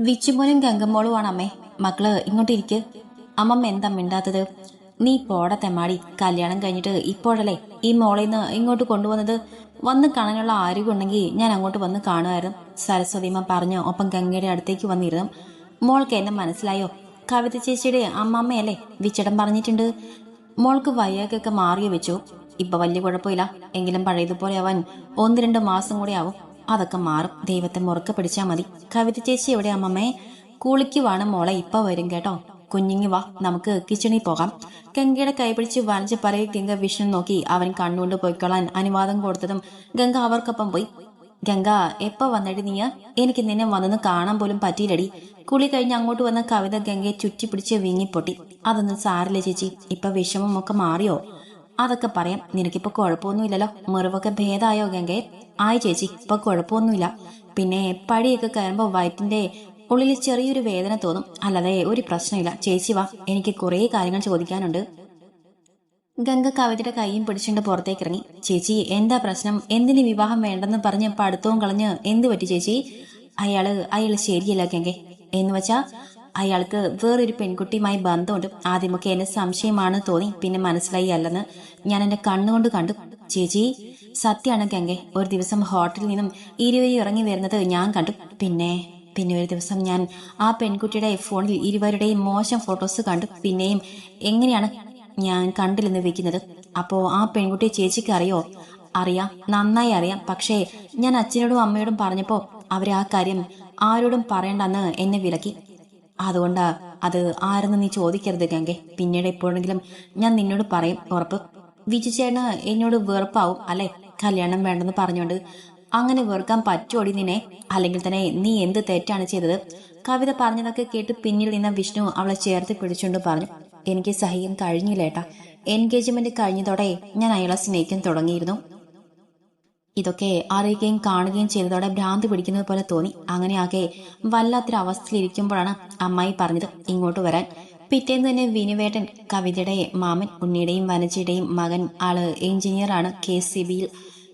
വിച്ചുമോനും ഗംഗമ്മോളുമാണ് അമ്മേ. മക്കൾ ഇങ്ങോട്ടിരിക്ക് അമ്മമ്മ എന്താ മിണ്ടാത്തത്? നീ പോടെ തെമാടി കല്യാണം കഴിഞ്ഞിട്ട് ഇപ്പോഴല്ലേ ഈ മോളിൽ ഇങ്ങോട്ട് കൊണ്ടുവന്നത്? വന്ന് കാണാനുള്ള ആരോഗ്യം ഉണ്ടെങ്കിൽ ഞാൻ അങ്ങോട്ട് വന്ന് കാണുമായിരുന്നു. സരസ്വതിമ്മ പറഞ്ഞു ഒപ്പം ഗംഗയുടെ അടുത്തേക്ക് വന്നിരുന്നു. മോൾക്ക് എന്നെ മനസ്സിലായോ? കവിത ചേച്ചിയുടെ അമ്മാമ്മയല്ലേ വിച്ചടം പറഞ്ഞിട്ടുണ്ട്. മോൾക്ക് വയ്യാക്കൊക്കെ മാറിയോ വെച്ചു. ഇപ്പൊ വലിയ കുഴപ്പമില്ല. എങ്കിലും പഴയതുപോലെ അവൻ ഒന്ന് രണ്ട് മാസം കൂടെ ആവും. അതൊക്കെ മാറും. ദൈവത്തെ മുറുക്ക പിടിച്ചാ മതി. കവിത ചേച്ചി എവിടെ അമ്മമ്മേ? കുളിക്കുവാണ് മോളെ. ഇപ്പൊ വരും കേട്ടോ. കുഞ്ഞിങ്ങി വാ. നമുക്ക് കിച്ചണിൽ പോകാം. ഗംഗയുടെ കൈപിടിച്ച് വനച്ച് പറയും ഗംഗ വിഷ്ണു നോക്കി. അവൻ കണ്ണുകൊണ്ട് പോയിക്കൊള്ളാൻ അനുവാദം കൊടുത്തതും ഗംഗ അവർക്കൊപ്പം പോയി. ഗംഗ എപ്പോ വന്നടി നീ? എനിക്ക് നിന്നെ വന്നൊന്ന് കാണാൻ പോലും പറ്റിയില്ലടി. കുളി കഴിഞ്ഞ് അങ്ങോട്ട് വന്ന കവിത ഗംഗയെ ചുറ്റിപ്പിടിച്ച് വീങ്ങിപ്പൊട്ടി. അതൊന്നും സാരില്ല ചേച്ചി. ഇപ്പൊ വിഷമമൊക്കെ മാറിയോ? അതൊക്കെ പറയാം. നിനക്കിപ്പോ കുഴപ്പമൊന്നുമില്ലല്ലോ. മുറിവൊക്കെ ഭേദമായോ ഗംഗയെ? ആയി ചേച്ചി ഇപ്പൊ കുഴപ്പമൊന്നുമില്ല. പിന്നെ പടിയൊക്കെ കയറുമ്പോ വയറ്റിന്റെ ഉള്ളിൽ ചെറിയൊരു വേദന തോന്നും. അല്ലാതെ ഒരു പ്രശ്നമില്ല. ചേച്ചി വാ എനിക്ക് കുറേ കാര്യങ്ങൾ ചോദിക്കാനുണ്ട്. ഗംഗ കവിതയുടെ കൈയും പിടിച്ചുകൊണ്ട് പുറത്തേക്ക് ഇറങ്ങി ചേച്ചി എന്താ പ്രശ്നം? എന്തിന് വിവാഹം വേണ്ടെന്ന് പറഞ്ഞ് പഠിത്തവും കളഞ്ഞ് എന്ത് പറ്റി ചേച്ചി? അയാൾ അയാൾ ശരിയല്ല ഗംഗെ. എന്ന് വെച്ചാ അയാൾക്ക് വേറൊരു പെൺകുട്ടിയുമായി ബന്ധമുണ്ട്. ആദ്യമൊക്കെ എന്നെ സംശയമാണ് തോന്നി പിന്നെ മനസ്സിലായി അല്ലെന്ന് ഞാൻ എന്റെ കണ്ണുകൊണ്ട് കണ്ടു. ചേച്ചി സത്യാണ് ഗംഗെ ഒരു ദിവസം ഹോട്ടലിൽ നിന്നും ഇരുവരും ഇറങ്ങി വരുന്നത് ഞാൻ കണ്ടു. പിന്നെ പിന്നെ ഒരു ദിവസം ഞാൻ ആ പെൺകുട്ടിയുടെ ഫോണിൽ ഇരുവരുടെയും മോശം ഫോട്ടോസ് കണ്ടു. പിന്നെയും എങ്ങനെയാണ് ഞാൻ കണ്ടില്ലെന്ന് വെക്കുന്നത്? അപ്പോ ആ പെൺകുട്ടി ചേച്ചിക്ക് അറിയോ? അറിയാം നന്നായി അറിയാം. പക്ഷേ ഞാൻ അച്ഛനോടും അമ്മയോടും പറഞ്ഞപ്പോ അവർ ആ കാര്യം ആരോടും പറയണ്ടെന്ന് എന്നെ വിലക്കി. അതുകൊണ്ടാ അത് ആരെന്ന് നീ ചോദിക്കരുത് ഗംഗെ. പിന്നീട് എപ്പോഴെങ്കിലും ഞാൻ നിന്നോട് പറയും ഉറപ്പ്. വിജുചേട്ടന് എന്നോട് വെറുപ്പാവും അല്ലെ? കല്യാണം വേണ്ടെന്ന് പറഞ്ഞോണ്ട് അങ്ങനെ വെറുക്കാൻ പറ്റുമോടി നിന്നെ? അല്ലെങ്കിൽ തന്നെ നീ എന്ത് തെറ്റാണ് ചെയ്തത്? കവിത പറഞ്ഞതൊക്കെ കേട്ട് പിന്നിൽ നിന്ന വിഷ്ണു അവളെ ചേർത്ത് പിടിച്ചുകൊണ്ട് പറഞ്ഞു എനിക്ക് സഹിക്കാൻ കഴിഞ്ഞില്ല ഏട്ടാ എൻഗേജ്മെന്റ് കഴിഞ്ഞതോടെ ഞാൻ അയാളെ സ്നേഹിക്കാൻ തുടങ്ങിയിരുന്നു. ഇതൊക്കെ അറിയുകയും കാണുകയും ചെയ്തതോടെ ഭ്രാന്ത് പിടിക്കുന്നത് പോലെ തോന്നി. അങ്ങനെയാകെ വല്ലാത്തൊരു അവസ്ഥയിലിരിക്കുമ്പോഴാണ് അമ്മായി പറഞ്ഞത് ഇങ്ങോട്ട് വരാൻ. പിറ്റേന്ന് തന്നെ വിനുവേട്ടൻ കവിതയുടെ മാമൻ ഉണ്ണിയുടെയും വനജയുടെയും മകൻ ആൾ എഞ്ചിനീയറാണ് കെ സി ബിയിൽ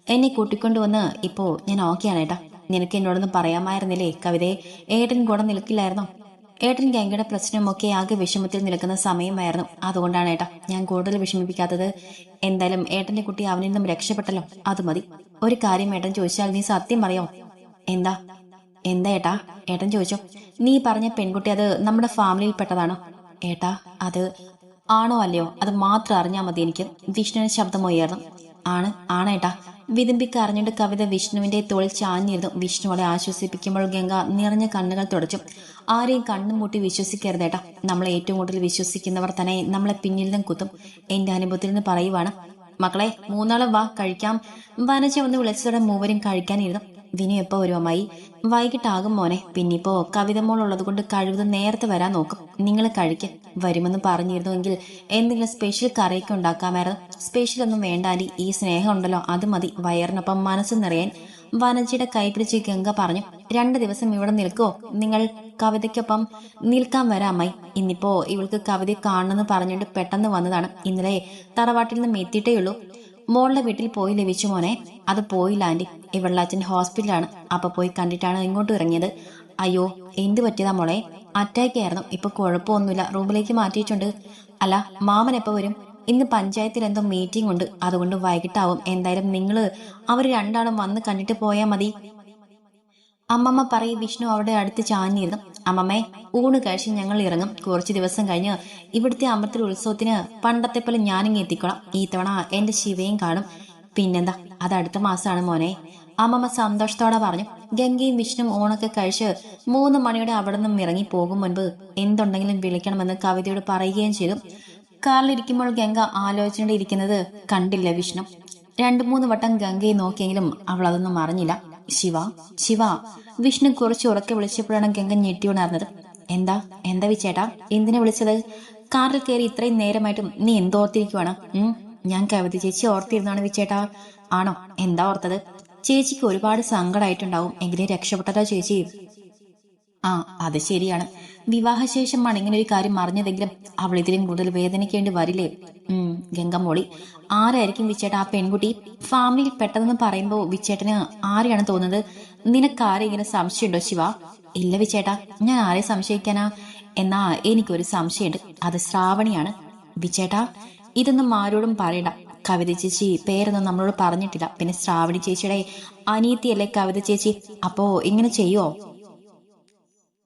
എന്നെ കൂട്ടിക്കൊണ്ടുവന്ന് ഇപ്പോ ഞാൻ ഓക്കെയാണ് ഏട്ടാ. നിനക്ക് എന്നോടൊന്ന് പറയാമായിരുന്നില്ലേ കവിതയെ? ഏട്ടൻ കൂടെ നിൽക്കില്ലായിരുന്നോ? ഏട്ടൻ ഗംഗയുടെ പ്രശ്നമൊക്കെ ആകെ വിഷമത്തിൽ നിൽക്കുന്ന സമയമായിരുന്നു. അതുകൊണ്ടാണ് ഏട്ടാ ഞാൻ കൂടുതൽ വിഷമിപ്പിക്കാത്തത്. എന്തായാലും ഏട്ടന്റെ കുട്ടി അവനിൽ നിന്നും രക്ഷപ്പെട്ടല്ലോ. അത് മതി. ഒരു കാര്യം ഏട്ടൻ ചോദിച്ചാൽ നീ സത്യം പറയോ? എന്താ? എന്താ ഏട്ടാ? ഏട്ടൻ ചോദിച്ചോ. നീ പറഞ്ഞ പെൺകുട്ടി അത് നമ്മുടെ ഫാമിലിയിൽ പെട്ടതാണോ? ഏട്ടാ അത് ആണോ അല്ലയോ? അത് മാത്രം അറിഞ്ഞാൽ മതി എനിക്ക്. വിഷ്ണുവിന് ശബ്ദം ആണ് ആണേട്ടാ വിതുമ്പിക്ക് അറിഞ്ഞിട്ട് കവിത വിഷ്ണുവിന്റെ തോളിൽ ചാഞ്ഞിരുന്നു. വിഷ്ണുവളെ ആശ്വസിപ്പിക്കുമ്പോൾ ഗംഗ നിറഞ്ഞ കണ്ണുകൾ തുടച്ചു. ആരെയും കണ്ണും മൂട്ടി വിശ്വസിക്കരുതേട്ടാ നമ്മളെ ഏറ്റവും കൂടുതൽ വിശ്വസിക്കുന്നവർ തന്നെ നമ്മളെ പിന്നിൽ നിന്നും കുത്തും. എന്റെ അനുഭവത്തിൽ നിന്ന് പറയുവാണ് മക്കളെ മൂന്നാളും വാ കഴിക്കാം. വനജ വന്ന് വിളിച്ചതോടെ മൂവരും കഴിക്കാനിരുന്നു. വിനു എപ്പോ വരും അമ്മായി വൈകിട്ടാകും മോനെ പിന്നിപ്പോ കവിത മോൾ ഉള്ളത് കൊണ്ട് കഴിവതും നേരത്തെ വരാൻ നോക്കും. നിങ്ങൾ കഴിക്ക്. വരുമെന്ന് പറഞ്ഞിരുന്നുവെങ്കിൽ എന്തെങ്കിലും സ്പെഷ്യൽ കറിയൊക്കെ ഉണ്ടാക്കാമായിരുന്നു. സ്പെഷ്യൽ ഒന്നും വേണ്ട ആന്റി. ഈ സ്നേഹം ഉണ്ടല്ലോ അത് മതി. വയറിനൊപ്പം മനസ്സ് നിറയാൻ. വനജയുടെ കൈ പിടിച്ച് ഗംഗ പറഞ്ഞു രണ്ട് ദിവസം ഇവിടെ നിൽക്കുമോ നിങ്ങൾ കവിതയ്ക്കൊപ്പം നിൽക്കാൻ വരാമായി ഇന്നിപ്പോ ഇവൾക്ക് കവിത കാണണമെന്ന് പറഞ്ഞുകൊണ്ട് പെട്ടെന്ന് വന്നതാണ്. ഇന്നലെ തറവാട്ടിൽ നിന്ന് എത്തിയിട്ടേ ഉള്ളൂ. മോളുടെ വീട്ടിൽ പോയി ലഭിച്ചു മോനെ. അത് പോയില്ല ആന്റി. ഇവളുടെ അച്ഛൻ ഹോസ്പിറ്റലാണ് അപ്പൊ പോയി കണ്ടിട്ടാണ് ഇങ്ങോട്ട് ഇറങ്ങിയത്. അയ്യോ എന്ത് പറ്റിയതാ മോളെ? അറ്റാക്ക് ആയിരുന്നു. ഇപ്പൊ കുഴപ്പമൊന്നുമില്ല. റൂമിലേക്ക് മാറ്റിയിട്ടുണ്ട്. അല്ല മാമൻ എപ്പോ വരും? ഇന്ന് പഞ്ചായത്തിൽ എന്തോ മീറ്റിംഗ് ഉണ്ട്. അതുകൊണ്ട് വൈകിട്ടാവും. എന്തായാലും നിങ്ങൾ അവർ രണ്ടാളും വന്ന് കണ്ടിട്ട് പോയാൽ മതി. അമ്മമ്മ പറയും വിഷ്ണു അവിടെ അടുത്ത് ചാഞ്ഞിരുന്നു. അമ്മമ്മേ ഊണ് കഴിച്ച് ഞങ്ങൾ ഇറങ്ങും. കുറച്ച് ദിവസം കഴിഞ്ഞ് ഇവിടുത്തെ അമ്പത്തിൽ ഉത്സവത്തിന് പണ്ടത്തെ പോലെ ഞാനിങ്ങ് എത്തിക്കോളാം. ഈ തവണ എന്റെ ശിവയും കാണും. പിന്നെന്താ അത് അടുത്ത മാസമാണ് മോനെ. അമ്മമ്മ സന്തോഷത്തോടെ പറഞ്ഞു ഗംഗയും വിഷ്ണു ഓണൊക്കെ കഴിച്ച് മൂന്ന് മണിയോടെ അവിടെ നിന്നും ഇറങ്ങി പോകും മുൻപ് എന്തുണ്ടെങ്കിലും വിളിക്കണമെന്ന് കവിതയോട് പറയുകയും ചെയ്തു. കാറിലിരിക്കുമ്പോൾ ഗംഗ ആലോചനയുടെ ഇരിക്കുന്നത് കണ്ടില്ല വിഷ്ണു. രണ്ടു മൂന്ന് വട്ടം ഗംഗയെ നോക്കിയെങ്കിലും അവൾ അതൊന്നും അറിഞ്ഞില്ല. ശിവ ശിവ വിഷ്ണു കുറച്ച് ഉറക്കെ വിളിച്ചപ്പോഴാണ് ഗംഗ ഞെട്ടി ഉണർന്നത്. എന്താ എന്താ വിച്ചേട്ടാ? എന്തിനെ വിളിച്ചത്? കാറിൽ കയറി ഇത്രയും നേരമായിട്ടും നീ എന്തോർത്തിരിക്കുവാണ് ഞാൻ കവിത ചേച്ചി ഓർത്തിരുന്നാണ് വിച്ചേട്ടാ. ആണോ? എന്താ ഓർത്തത്? ചേച്ചിക്ക് ഒരുപാട് സങ്കടമായിട്ടുണ്ടാവും എങ്കിലും രക്ഷപ്പെട്ടതാ ചേച്ചി. ആ അത് ശരിയാണ്. വിവാഹശേഷമാണ് ഇങ്ങനെ ഒരു കാര്യം അറിഞ്ഞതെങ്കിലും അവൾ ഇതിലും കൂടുതൽ വേദനിക്കേണ്ടി വരില്ലേ? ഉം ഗംഗമോളി. ആരായിരിക്കും വിച്ചേട്ട ആ പെൺകുട്ടി? ഫാമിലിയിൽ പെട്ടതെന്ന് പറയുമ്പോൾ വിച്ചേട്ടന് ആരെയാണ് തോന്നുന്നത്? നിനക്ക് ആരെ ഇങ്ങനെ സംശയമുണ്ടോ ശിവ? ഇല്ല വിച്ചേട്ടാ ഞാൻ ആരെ സംശയിക്കാനാ? എന്നാ എനിക്കൊരു സംശയമുണ്ട്. അത് ശ്രാവണിയാണ്. വിച്ചേട്ടാ ഇതൊന്നും ആരോടും പറയണ്ട. കവിത ചേച്ചി പേരൊന്നും നമ്മളോട് പറഞ്ഞിട്ടില്ല. പിന്നെ ശ്രാവണി ചേച്ചിയുടെ അനിയത്തിയല്ലേ കവിത ചേച്ചി? അപ്പോ ഇങ്ങനെ ചെയ്യുവോ?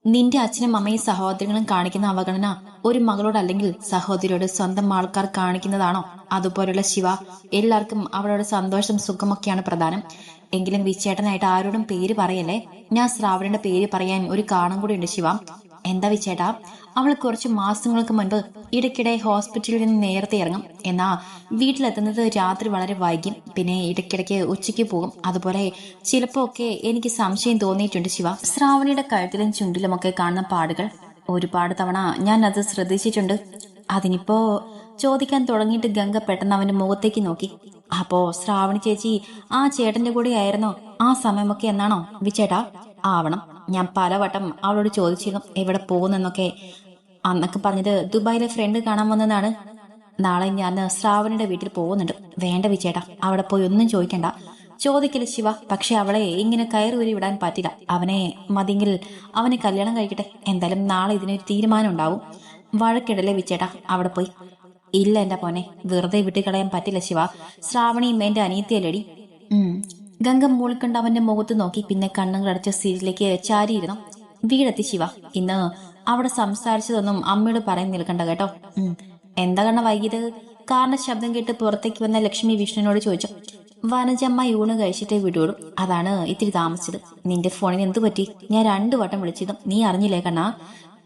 നിന്റെ അച്ഛനും അമ്മയും സഹോദരങ്ങളും കാണിക്കുന്ന അവഗണന ഒരു മകളോട് അല്ലെങ്കിൽ സഹോദരിയോട് സ്വന്തം ആൾക്കാർ കാണിക്കുന്നതാണോ? അതുപോലുള്ള ശിവ എല്ലാവർക്കും അവളുടെ സന്തോഷം സുഖമൊക്കെയാണ് പ്രധാനം. എങ്കിലും വിച്ചേട്ടനായിട്ട് ആരോടും പേര് പറയല്ലേ? ഞാൻ ശ്രാവണന്റെ പേര് പറയാൻ ഒരു കാരണം കൂടി ഉണ്ട് ശിവ. എന്താ വിച്ചേട്ടാ? അവൾ കുറച്ച് മാസങ്ങൾക്ക് മുൻപ് ഇടയ്ക്കിടെ ഹോസ്പിറ്റലിൽ നിന്ന് നേരത്തെ ഇറങ്ങും. എന്നാ വീട്ടിലെത്തുന്നത് രാത്രി വളരെ വൈകും പിന്നെ ഇടയ്ക്കിടയ്ക്ക് ഉച്ചയ്ക്ക് പോകും. അതുപോലെ ചിലപ്പോ ഒക്കെ എനിക്ക് സംശയം തോന്നിയിട്ടുണ്ട് ശിവ. ശ്രാവണിയുടെ കഴുത്തിലും ചുണ്ടിലുമൊക്കെ കാണുന്ന പാടുകൾ ഒരുപാട് തവണ ഞാൻ അത് ശ്രദ്ധിച്ചിട്ടുണ്ട്. അതിനിപ്പോ ചോദിക്കാൻ തുടങ്ങിയിട്ട് ഗംഗ പെട്ടെന്ന് അവന്റെ മുഖത്തേക്ക് നോക്കി. അപ്പോ ശ്രാവണി ചേച്ചി ആ ചേട്ടന്റെ കൂടെ ആയിരുന്നോ ആ സമയമൊക്കെ എന്നാണോ? വിച്ചേട്ടാ ആവണം. ഞാൻ പലവട്ടം അവളോട് ചോദിച്ചിരുന്നു എവിടെ പോകുന്നെന്നൊക്കെ. അന്നൊക്കെ പറഞ്ഞത് ദുബായിലെ ഫ്രണ്ട് കാണാൻ വന്നതാണ്. നാളെ ഞാൻ ശ്രാവണിയുടെ വീട്ടിൽ പോകുന്നുണ്ട്. വേണ്ട വിചേട്ടാ അവിടെ പോയി ഒന്നും ചോദിക്കണ്ട. ചോദിക്കൽ ശിവ പക്ഷെ അവളെ ഇങ്ങനെ കയറി വിടാൻ പറ്റില്ല. അവനെ മതിയെങ്കിൽ അവനെ കല്യാണം കഴിക്കട്ടെ. എന്തായാലും നാളെ ഇതിനൊരു തീരുമാനം ഉണ്ടാവും. വഴക്കിടലേ വിച്ചേട്ടാ അവിടെ പോയി. ഇല്ല എന്റെ പോനെ വെറുതെ വിട്ടുകളയാൻ പറ്റില്ല ശിവ. ശ്രാവണിയും എന്റെ അനിയത്തിയല്ലേടി? ഉം. ഗംഗ മൂളിക്കൊണ്ട് അവന്റെ മുഖത്ത് നോക്കി പിന്നെ കണ്ണുകളടച്ച സീരിയലിലേക്ക് ചാരിയിരുന്നു. വീടെത്തി ശിവ. ഇന്ന് അവിടെ സംസാരിച്ചതൊന്നും അമ്മയോട് പറയും നിൽക്കണ്ട കേട്ടോ. എന്താ കണ്ണ വൈകിയത്? കാറിന്റെ ശബ്ദം കേട്ട് പുറത്തേക്ക് വന്ന ലക്ഷ്മി വിഷ്ണുവിനോട് ചോദിച്ചു വനജമ്മ യൂണ് കഴിച്ചിട്ടേ വിടുള്ളൂ. അതാണ് ഇത്തിരി താമസിച്ചത്. നിന്റെ ഫോണിന് എന്തു പറ്റി? ഞാൻ രണ്ടു വട്ടം വിളിച്ചതും നീ അറിഞ്ഞില്ലേ കണ്ണാ?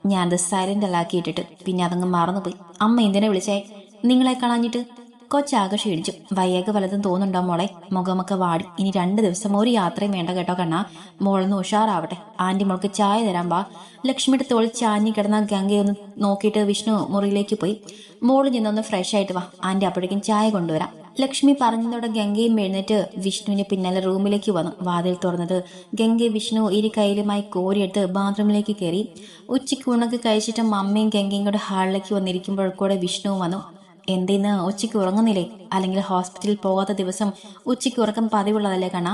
ഞാനത് സൈലന്റ് അല്ലാക്കി ഇട്ടിട്ട് പിന്നെ അതങ്ങ് മറന്നുപോയി. അമ്മ എന്തിനെ വിളിച്ചേ? നിങ്ങളെ കാണാഞ്ഞിട്ട് കൊച്ചാകെ ക്ഷീണിച്ചു. വയ്യാകെ വലതും തോന്നുന്നുണ്ടോ മോളെ? മുഖമൊക്കെ വാടി. ഇനി രണ്ട് ദിവസം ഒരു യാത്രയും വേണ്ട കേട്ടോ കണ്ണാ. മോളൊന്ന് ഉഷാറാവട്ടെ. ആന്റി മോൾക്ക് ചായ തരാൻ വാ. ലക്ഷ്മിയുടെ തോളിൽ ചാഞ്ഞി കിടന്ന ഗംഗയൊന്ന് നോക്കിയിട്ട് വിഷ്ണു മുറിയിലേക്ക് പോയി. മോൾ ചെന്നൊന്ന് ഫ്രഷ് ആയിട്ട് വാ. ആന്റി അപ്പോഴേക്കും ചായ കൊണ്ടുവരാം. ലക്ഷ്മി പറഞ്ഞതോടെ ഗംഗയും എഴുന്നേറ്റ് വിഷ്ണുവിന്റെ പിന്നാലെ റൂമിലേക്ക് വന്നു. വാതിൽ തുറന്നത് ഗംഗ വിഷ്ണു ഇരു കയ്യിലുമായി കോരിയെടുത്ത് ബാത്റൂമിലേക്ക് കയറി. ഉച്ചയ്ക്ക് ഉണക്ക് കഴിച്ചിട്ട് അമ്മയും ഗംഗയും കൂടെ ഹാളിലേക്ക് വന്നിരിക്കുമ്പോൾ കൂടെ വിഷ്ണു വന്നു. എന്തിന്ന് ഉച്ചയ്ക്ക് ഉറങ്ങുന്നില്ലേ? അല്ലെങ്കിൽ ഹോസ്പിറ്റലിൽ പോകാത്ത ദിവസം ഉച്ചയ്ക്ക് ഉറക്കം പതിവുള്ളതല്ലേ കണ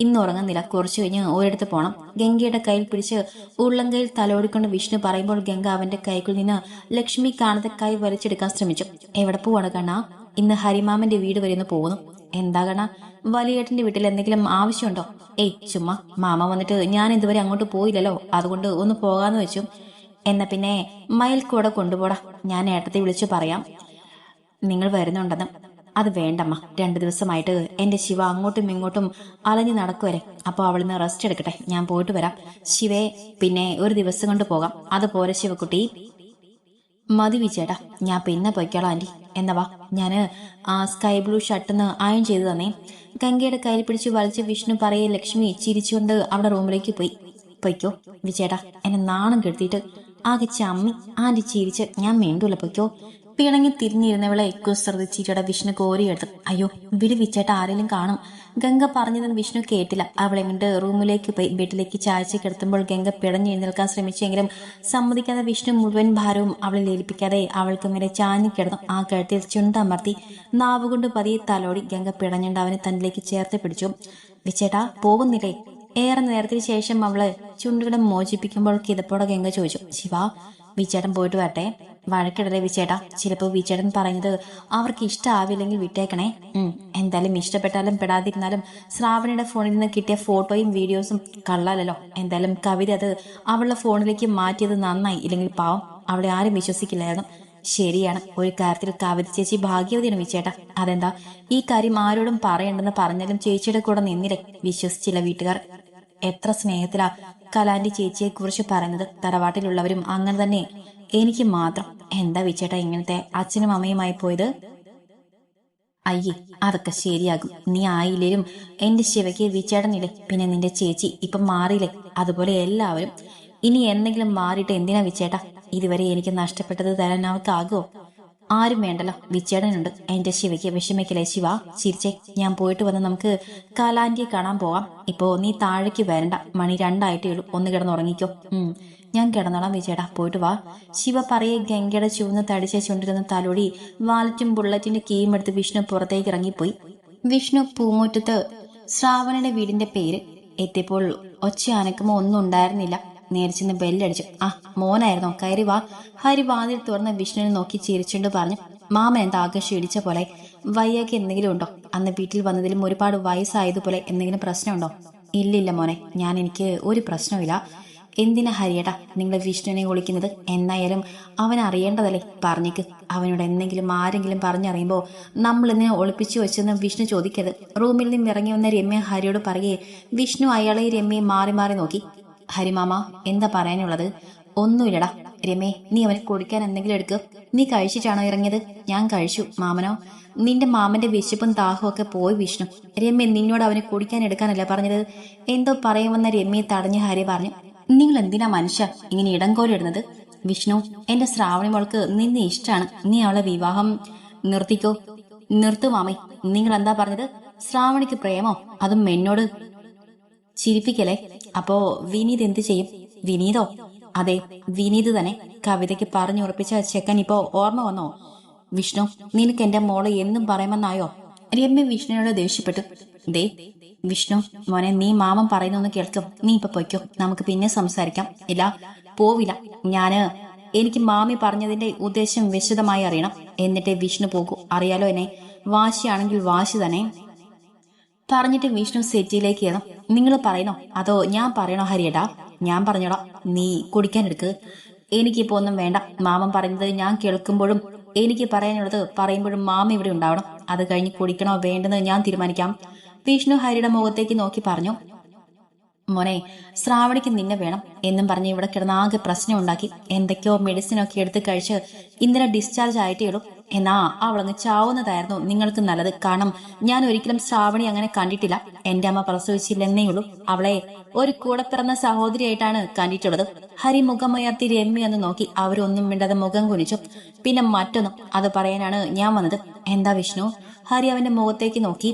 ഇന്ന് ഉറങ്ങുന്നില്ല. കുറച്ചു കഴിഞ്ഞ് ഒരിടത്ത് പോണം. ഗംഗയുടെ കയ്യിൽ പിടിച്ച് ഉള്ളങ്കയിൽ തലോടിക്കൊണ്ട് വിഷ്ണു പറയുമ്പോൾ ഗംഗ അവന്റെ കൈക്കുൾ നിന്ന് ലക്ഷ്മി കാണാതെ കൈ വലിച്ചെടുക്കാൻ ശ്രമിച്ചു. എവിടെ പോവാണ് കണ ഇന്ന് ഹരിമാമന്റെ വീട് വരെ പോകുന്നു. എന്താ കണ വലിയേട്ടന്റെ വീട്ടിൽ എന്തെങ്കിലും ആവശ്യമുണ്ടോ? ഏയ് ചുമ്മാ. മാമ വന്നിട്ട് ഞാൻ ഇതുവരെ അങ്ങോട്ട് പോയില്ലല്ലോ. അതുകൊണ്ട് ഒന്ന് പോകാന്ന് വെച്ചു. എന്നാ പിന്നെ മയിൽ കൊണ്ടുപോടാ. ഞാൻ ഏട്ടത്തെ വിളിച്ചു പറയാം. നിങ്ങൾ വരുന്നുണ്ടെന്ന്. അത് വേണ്ടമ്മ. രണ്ടു ദിവസമായിട്ട് എന്റെ ശിവ അങ്ങോട്ടും ഇങ്ങോട്ടും അലഞ്ഞു നടക്കുവരെ. അപ്പോൾ അവളിന്ന് റെസ്റ്റ് എടുക്കട്ടെ. ഞാൻ പോയിട്ട് വരാം. ശിവേ പിന്നെ ഒരു ദിവസം കൊണ്ട് പോകാം. അതുപോലെ ശിവക്കുട്ടി. മതി വിചേട്ടാ ഞാൻ പിന്നെ പൊയ്ക്കോളാം ആന്റി. എന്നവാ ഞാൻ ആ സ്കൈ ബ്ലൂ ഷർട്ടിന്ന് അയൺ ചെയ്തു തന്നേ. ഗംഗയുടെ കയ്യിൽ പിടിച്ച് വലിച്ച വിഷ്ണു പറയെ ലക്ഷ്മി ചിരിച്ചുകൊണ്ട് അവിടെ റൂമിലേക്ക് പോയി. പൊയ്ക്കോ വിചേട്ടാ എന്നെ നാണം കെടുത്തിയിട്ട് ആകെ ചമ്മി ആന്റി ചിരിച്ച് ഞാൻ വേണ്ടൂല പൊയ്ക്കോ. പിണങ്ങി തിരിഞ്ഞിരുന്നവളെ എക്കോ ശ്രദ്ധിച്ച് ചേട്ടാ വിഷ്ണു കോരിയെടുത്തു. അയ്യോ വിടി വിച്ചേട്ട ആരെങ്കിലും കാണും ഗംഗ പറഞ്ഞതും വിഷ്ണു കേട്ടില്ല. അവളെ റൂമിലേക്ക് പോയി. ബെഡിലേക്ക് ചായച്ച് കിടത്തുമ്പോൾ ഗംഗ പിടഞ്ഞു എഴുന്നേൽക്കാൻ ശ്രമിച്ചെങ്കിലും സമ്മതിക്കാതെ വിഷ്ണു മുഴുവൻ ഭാരവും അവളെ ഏൽപ്പിക്കാതെ അവൾക്ക് മേലെ ചാഞ്ഞു കിടന്നു. ആ കഴുത്തിൽ ചുണ്ടമർത്തി നാവുകൊണ്ട് പതിയെ തലോടി ഗംഗ പിടഞ്ഞുകൊണ്ട് അവനെ തന്നിലേക്ക് ചേർത്ത് പിടിച്ചു. വിച്ചേട്ടാ പോകുന്നില്ലേ ഏറെ നേരത്തിന് ശേഷം അവൾ ചുണ്ടുകളും മോചിപ്പിക്കുമ്പോൾ കിതപ്പോടെ ഗംഗ ചോദിച്ചു. ശിവ വിച്ചേട്ടൻ പോയിട്ട് വരട്ടെ? വഴക്കിടലേ വിചേട്ടാ ചിലപ്പോ വിചേട്ടൻ പറയുന്നത് അവർക്ക് ഇഷ്ടമാവില്ലെങ്കിൽ വിട്ടേക്കണേ. എന്തായാലും ഇഷ്ടപ്പെട്ടാലും പെടാതിരുന്നാലും ശ്രാവണിയുടെ ഫോണിൽ നിന്ന് കിട്ടിയ ഫോട്ടോയും വീഡിയോസും കള്ളാലല്ലോ. എന്തായാലും കവിത അത് അവളുടെ ഫോണിലേക്ക് മാറ്റിയത് നന്നായി. ഇല്ലെങ്കിൽ പാവം അവളെ ആരും വിശ്വസിക്കില്ലായിരുന്നു. ശരിയാണ് ഒരു കാര്യത്തിൽ കവിത ചേച്ചി ഭാഗ്യവതിയാണ് വിചേട്ടാ അതെന്താ ഈ കാര്യം ആരോടും പറയണ്ടെന്ന് പറഞ്ഞാലും ചേച്ചിയുടെ കൂടെ നിന്നില്ലേ. വിശ്വസിച്ചില്ല വീട്ടുകാർ. എത്ര സ്നേഹത്തിലാ കലാന്റെ ചേച്ചിയെ കുറിച്ച് പറയുന്നത്. തറവാട്ടിലുള്ളവരും അങ്ങനെ തന്നെ. എനിക്ക് മാത്രം. എന്താ വിച്ചേട്ടാ ഇങ്ങനത്തെ അച്ഛനും അമ്മയുമായി പോയത്? അയ്യേ അതൊക്കെ ശരിയാകും. നീ ആയില്ലേലും എന്റെ ശിവയ്ക്ക് വിച്ചേടനില്ലേ പിന്നെ നിന്റെ ചേച്ചി ഇപ്പം മാറിയില്ലേ? അതുപോലെ എല്ലാവരും. ഇനി എന്തെങ്കിലും മാറിയിട്ട് എന്തിനാ വിച്ചേട്ടാ? ഇതുവരെ എനിക്ക് നഷ്ടപ്പെട്ടത് തരാൻ അവർക്കാകുമോ ആരും വേണ്ടല്ലോ. വിച്ചേടനുണ്ട് എന്റെ ശിവയ്ക്ക് വിഷമിക്കലേ ശിവ? ചിരിച്ചേ. ഞാൻ പോയിട്ട് വന്ന് നമുക്ക് കാലാന്റിയെ കാണാൻ പോവാം ഇപ്പോ നീ താഴേക്ക് വരണ്ട. മണി രണ്ടായിട്ടേ ഉള്ളൂ. ഒന്ന് കിടന്നുറങ്ങിക്കോ. ഉം. ഞാൻ കിടന്നോളാം വിജയടാ. പോയിട്ട് വാ. ശിവ പറയെ ഗംഗയുടെ ചുവന്ന് തടിച്ച ചുണ്ടിരുന്ന തലോടി വാലറ്റും ബുള്ളറ്റിന്റെ കീയും എടുത്ത് വിഷ്ണു പുറത്തേക്ക് ഇറങ്ങിപ്പോയി. വിഷ്ണു പൂമുറ്റത്ത് ശ്രാവണയുടെ വീടിന്റെ പേര് എത്തിയപ്പോൾ ഒച്ച അനക്കമോ ഒന്നും ഉണ്ടായിരുന്നില്ല. നേരിച്ചെന്ന് ചെന്ന് ബെല്ലടിച്ചു. ആ മോനായിരുന്നോ? കയറി വാ. ഹരി വാതിൽ തുറന്ന് വിഷ്ണുവിനെ നോക്കി ചിരിച്ചുകൊണ്ട് പറഞ്ഞു മാമൻ എന്താ ആകർഷം ഇടിച്ച പോലെ? വയ്യാക്ക് എന്തെങ്കിലും ഉണ്ടോ? അന്ന് വീട്ടിൽ വന്നതിലും ഒരുപാട് വയസ്സായതുപോലെ എന്തെങ്കിലും പ്രശ്നമുണ്ടോ? ഇല്ലില്ല മോനെ ഞാൻ എനിക്ക് ഒരു പ്രശ്നമില്ല എന്തിനാ ഹരിയേട്ടാ നിങ്ങൾ വിഷ്ണുവിനെ വിളിക്കുന്നത്? എന്നായാലും അവൻ അറിയേണ്ടതല്ലേ? പറഞ്ഞേക്ക്. അവനോട് എന്തെങ്കിലും ആരെങ്കിലും പറഞ്ഞറിയുമ്പോൾ നമ്മൾ ഇതിനെ ഒളിപ്പിച്ചു വെച്ചെന്ന് വിഷ്ണു ചോദിക്കരുത്. റൂമിൽ നിന്ന് ഇറങ്ങി വന്ന രമ്യ ഹരിയോട് പറയേ വിഷ്ണു അയാളെ രമ്യയെ മാറി മാറി നോക്കി. ഹരിമാമ എന്താ പറയാനുള്ളത്? ഒന്നുമില്ലടാ. രമേ നീ അവന് കുടിക്കാൻ എന്തെങ്കിലും എടുക്ക്. നീ കഴിച്ചിട്ടാണോ ഇറങ്ങിയത്? ഞാൻ കഴിച്ചു മാമനോ. നിന്റെ മാമന്റെ വിശപ്പും ദാഹവും ഒക്കെ പോയി വിഷ്ണു. രമ്യ നിന്നോട് അവന് കുടിക്കാൻ എടുക്കാനല്ല പറഞ്ഞത്? എന്തോ പറയുമെന്ന രമ്യയെ തടഞ്ഞ് ഹരി പറഞ്ഞു. നിങ്ങൾ എന്തിനാ മനുഷ്യ ഇങ്ങനെ ഇടം ഇടങ്കോലിടുന്നത് വിഷ്ണു എന്റെ ശ്രാവണി മോൾക്ക് നിന്നെ ഇഷ്ടമാണ് നീ അവളെ വിവാഹം നിർത്തിക്കോ? നിർത്തു മാമി. നിങ്ങൾ എന്താ പറഞ്ഞത്? ശ്രാവണിക്ക് പ്രേമോ? അതും എന്നോട് ചിരിപ്പിക്കലേ അപ്പോ വിനീത് എന്ത് ചെയ്യും? വിനീതോ? അതെ വിനീത് തന്നെ. കവിതയ്ക്ക് പറഞ്ഞുറപ്പിച്ച ചെക്കൻ ഇപ്പോ ഓർമ്മ വന്നോ? വിഷ്ണു നിനക്ക് എന്റെ മോളെ എന്നും പറയുമെന്നായോ രമ്യ വിഷ്ണുവിനോട് ദേഷ്യപ്പെട്ടു. ദേ വിഷ്ണു മോനെ നീ മാമൻ പറയുന്നൊന്ന് കേൾക്കും. നീ ഇപ്പൊ പൊയ്ക്കോ. നമുക്ക് പിന്നെ സംസാരിക്കാം. ഇല്ല പോവില്ല. ഞാൻ എനിക്ക് മാമി പറഞ്ഞതിന്റെ ഉദ്ദേശം വിശദമായി അറിയണം. എന്നിട്ട് വിഷ്ണു പോകൂ. അറിയാലോ എന്നെ? വാശിയാണെങ്കിൽ വാശി തന്നെ. പറഞ്ഞിട്ട് വിഷ്ണു സെറ്റിയിലേക്ക് ഏതാ നിങ്ങൾ പറയണോ? അതോ ഞാൻ പറയണോ ഹരിയടാ ഞാൻ പറഞ്ഞോടാ. നീ കുടിക്കാൻ എടുക്ക്. എനിക്കിപ്പോ ഒന്നും വേണ്ട. മാമൻ പറയുന്നത് ഞാൻ കേൾക്കുമ്പോഴും എനിക്ക് പറയാനുള്ളത് പറയുമ്പോഴും മാമ ഇവിടെ ഉണ്ടാവണം. അത് കഴിഞ്ഞ് കുടിക്കണോ വേണ്ടെന്ന് ഞാൻ തീരുമാനിക്കാം. വിഷ്ണു ഹരിയുടെ മുഖത്തേക്ക് നോക്കി പറഞ്ഞു മോനെ ശ്രാവണിക്ക് നിന്നെ വേണം എന്നും പറഞ്ഞ് ഇവിടെ കിടന്ന ആകെ പ്രശ്നം ഉണ്ടാക്കി എന്തൊക്കെയോ മെഡിസിൻ ഒക്കെ എടുത്ത് കഴിച്ച് ഇന്നലെ ഡിസ്ചാർജ് ആയിട്ടേ ഉള്ളൂ. എന്നാ അവളങ്ങ് ചാവുന്നതായിരുന്നു നിങ്ങൾക്ക് നല്ലത്. കാരണം ഞാൻ ഒരിക്കലും ശ്രാവണി അങ്ങനെ കണ്ടിട്ടില്ല. എന്റെ അമ്മ പ്രസവിച്ചില്ലെന്നേ ഉള്ളൂ. അവളെ ഒരു കൂടെ പിറന്ന സഹോദരിയായിട്ടാണ് കണ്ടിട്ടുള്ളത്. ഹരി മുഖമുയർത്തി രമ്യ എന്ന് നോക്കി. അവരൊന്നും മിണ്ടാതെ മുഖം കുനിച്ചു. പിന്നെ മറ്റൊന്നും. അത് പറയാനാണ് ഞാൻ വന്നത്. എന്താ വിഷ്ണു? ഹരി അവന്റെ മുഖത്തേക്ക് നോക്കി.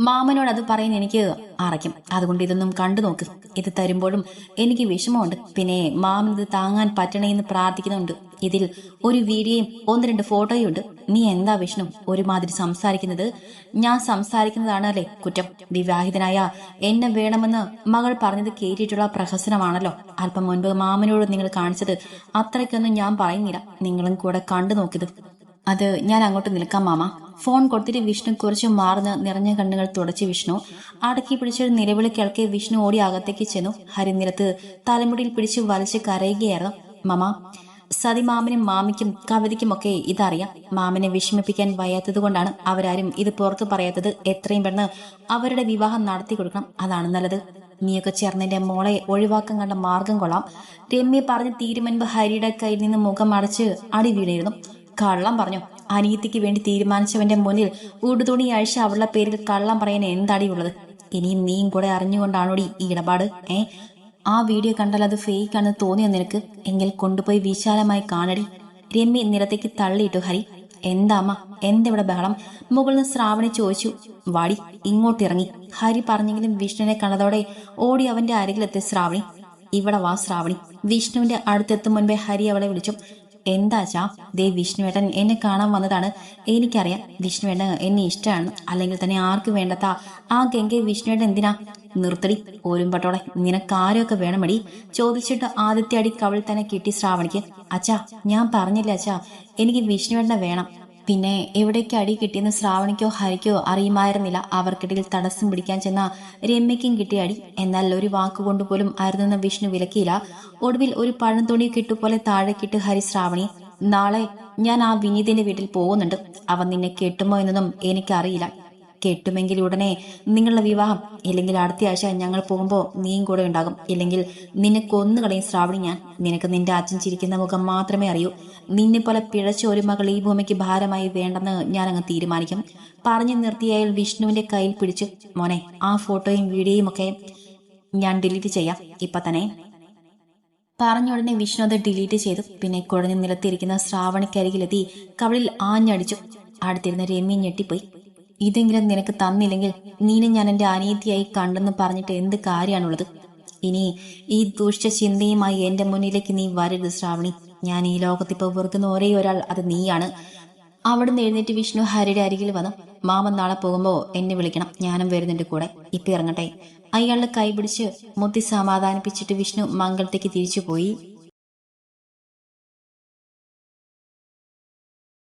മാമനോട് അത് പറയുന്ന എനിക്ക് അറയ്ക്കും അതുകൊണ്ട് ഇതൊന്നും കണ്ടു നോക്ക്. ഇത് തരുമ്പോഴും എനിക്ക് വിഷമമുണ്ട്. പിന്നെ മാമൻ ഇത് താങ്ങാൻ പറ്റണേന്ന് പ്രാർത്ഥിക്കുന്നുണ്ട്. ഇതിൽ ഒരു വീഡിയോയും ഒന്ന് രണ്ട് ഫോട്ടോയും ഉണ്ട്. നീ എന്താ വിഷ്ണു ഒരുമാതിരി സംസാരിക്കുന്നത്? ഞാൻ സംസാരിക്കുന്നതാണല്ലേ കുറ്റം? വിവാഹിതനായ എന്നെ വേണമെന്ന് മകൾ പറഞ്ഞത് കേട്ടിട്ടുള്ള പ്രഹസനമാണല്ലോ. അല്പം മുൻപ് മാമനോട് നിങ്ങൾ കാണിച്ചത് അത്രയ്ക്കൊന്നും ഞാൻ പറയുന്നില്ല. നിങ്ങളും കൂടെ കണ്ടു നോക്കിയത് അത് ഞാൻ അങ്ങോട്ട് നിൽക്കാം മാമ. ഫോൺ കൊടുത്തിട്ട് വിഷ്ണു കുറച്ച് മാറുന്ന നിറഞ്ഞ കണ്ണുകൾ തുടച്ച് വിഷ്ണു. അടക്കി പിടിച്ചൊരു നിലവിളി കേൾക്കെ വിഷ്ണു ഓടി അകത്തേക്ക് ചെന്നു. ഹരിനിരത്ത് തലമുടിയിൽ പിടിച്ച് വലിച്ച് കരയുകയായിരുന്നു. മാമ സതി മാമനും മാമിക്കും കവിതയ്ക്കുമൊക്കെ ഇതറിയാം. മാമനെ വിഷമിപ്പിക്കാൻ വയ്യാത്തത് കൊണ്ടാണ് അവരാരും ഇത് പുറത്തു പറയാത്തത്. എത്രയും പെട്ടെന്ന് അവരുടെ വിവാഹം നടത്തി കൊടുക്കണം. അതാണ് നല്ലത്. നീയൊക്കെ ചേർന്നെന്റെ മോളെ ഒഴിവാക്കാൻ കണ്ട മാർഗം കൊള്ളാം. രമ്യ പറഞ്ഞ് തീരുമുൻപ് ഹരിയുടെ കയ്യിൽ നിന്ന് മുഖം അടച്ച് അടി വീണിരുന്നു കള്ളം പറഞ്ഞു. അനിയത്തിക്ക് വേണ്ടി തീരുമാനിച്ചവന്റെ മുന്നിൽ ഉടുതുണി അഴിച്ച് അവളുടെ പേരിൽ കള്ളം പറയാൻ എന്താടിയുള്ളത്? ഇനിയും നീയും കൂടെ അറിഞ്ഞുകൊണ്ടാണോടി ഈ ഇടപാട് ഏ? ആ വീഡിയോ കണ്ടാൽ അത് ഫേക്ക് ആണെന്ന് തോന്നിയ നിനക്ക്? എങ്കിൽ കൊണ്ടുപോയി വിശാലമായി കാണടി. രമ്യ നിരത്തേക്ക് തള്ളിയിട്ടു ഹരി. എന്താമ്മ എന്തിവിടെ ബഹളം? മുകളിൽ നിന്ന് ശ്രാവണി ചോദിച്ചു. വാടി ഇങ്ങോട്ടിറങ്ങി. ഹരി പറഞ്ഞെങ്കിലും വിഷ്ണുവിനെ കണ്ടതോടെ ഓടി അവന്റെ അരികിലെത്തി ശ്രാവണി. ഇവിടെ വാ ശ്രാവണി. വിഷ്ണുവിന്റെ അടുത്തെത്തും മുൻപേ ഹരി അവളെ വിളിച്ചു. എന്താച്ചാ ദേ വിഷ്ണുവേട്ടൻ എന്നെ കാണാൻ വന്നതാണ്. എനിക്കറിയാം വിഷ്ണുവേട്ടൻ എന്നെ ഇഷ്ടമാണ്. അല്ലെങ്കിൽ തന്നെ ആർക്ക് വേണ്ടത്ത? ആ ഗംഗെ വിഷ്ണുവേട്ടൻ എന്തിനാ? നിർത്തടി ഓരുമ്പട്ടോടെ നിനക്ക് ആരൊക്കെ വേണമടി? ചോദിച്ചിട്ട് ആദ്യത്തെ അടി കവിൾ തന്നെ കിട്ടി ശ്രാവണിക്ക്. അച്ഛാ ഞാൻ പറഞ്ഞില്ല അച്ഛാ? എനിക്ക് വിഷ്ണുവേട്ടനെ വേണം. പിന്നെ എവിടേക്ക് അടി കിട്ടിയെന്ന് ശ്രാവണിക്കോ ഹരിക്കോ അറിയുമായിരുന്നില്ല. അവർക്കിടയിൽ തടസ്സം പിടിക്കാൻ ചെന്ന രമ്യയ്ക്കും കിട്ടിയ അടി. എന്നാൽ ഒരു വാക്കുകൊണ്ട് പോലും അരുതെന്ന വിഷ്ണു വിലക്കിയില്ല. ഒടുവിൽ ഒരു പഴം തുണി കിട്ടുപോലെ താഴെ കിട്ട് ഹരി ശ്രാവണി നാളെ ഞാൻ ആ വിനീതിന്റെ വീട്ടിൽ പോകുന്നുണ്ട്. അവൻ നിന്നെ കെട്ടുമോ എന്നൊന്നും എനിക്കറിയില്ല. കെട്ടുമെങ്കിൽ ഉടനെ നിങ്ങളുടെ വിവാഹം ഇല്ലെങ്കിൽ അടുത്ത ആഴ്ച ഞങ്ങൾ പോകുമ്പോൾ നീയും കൂടെ ഉണ്ടാകും. ഇല്ലെങ്കിൽ നിന്നെ കൊന്നുകളയും ശ്രാവണി ഞാൻ. നിനക്ക് നിന്റെ അച്ഛൻ ചിരിക്കുന്ന മുഖം മാത്രമേ അറിയൂ. നിന്നെ പോലെ പിഴച്ച ഒരു മകൾ ഈ ഭൂമിക്ക് ഭാരമായി വേണ്ടെന്ന് ഞാൻ അങ്ങ് തീരുമാനിക്കും. പറഞ്ഞു നിർത്തിയ വിഷ്ണുവിന്റെ കയ്യിൽ പിടിച്ച് മോനെ ആ ഫോട്ടോയും വീഡിയോയും ഒക്കെ ഞാൻ ഡിലീറ്റ് ചെയ്യാം. ഇപ്പൊ തന്നെ. പറഞ്ഞ ഉടനെ വിഷ്ണു അത് ഡിലീറ്റ് ചെയ്തു. പിന്നെ കുഴഞ്ഞു നിലത്തിരിക്കുന്ന ശ്രാവണിക്കരികിലെത്തി കവളിൽ ആഞ്ഞടിച്ചു. അടുത്തിരുന്ന രമ്യ ഞെട്ടിപ്പോയി. ഇതെങ്കിലും നിനക്ക് തന്നില്ലെങ്കിൽ നീനെ ഞാൻ എന്റെ അനീതിയായി കണ്ടെന്ന് പറഞ്ഞിട്ട് എന്ത് കാര്യമാണുള്ളത്? ഇനി ഈ ദുഷ്ട ചിന്തയുമായി എന്റെ മുന്നിലേക്ക് നീ വരരുത് ശ്രാവണി. ഞാൻ ഈ ലോകത്തിപ്പോൾ വെറുക്കുന്ന ഒരേ ഒരാൾ അത് നീയാണ്. അവിടുന്ന് എഴുന്നേറ്റ് വിഷ്ണു ഹരിയുടെ അരികിൽ വന്നു. മാമൻ നാളെ പോകുമ്പോ എന്നെ വിളിക്കണം. ഞാനും വരുന്നുണ്ട് കൂടെ. ഇപ്പൊ ഇറങ്ങട്ടെ. അയാളുടെ കൈപിടിച്ച് മുത്തി സമാധാനിപ്പിച്ചിട്ട് വിഷ്ണു മംഗളത്തേക്ക് തിരിച്ചുപോയി.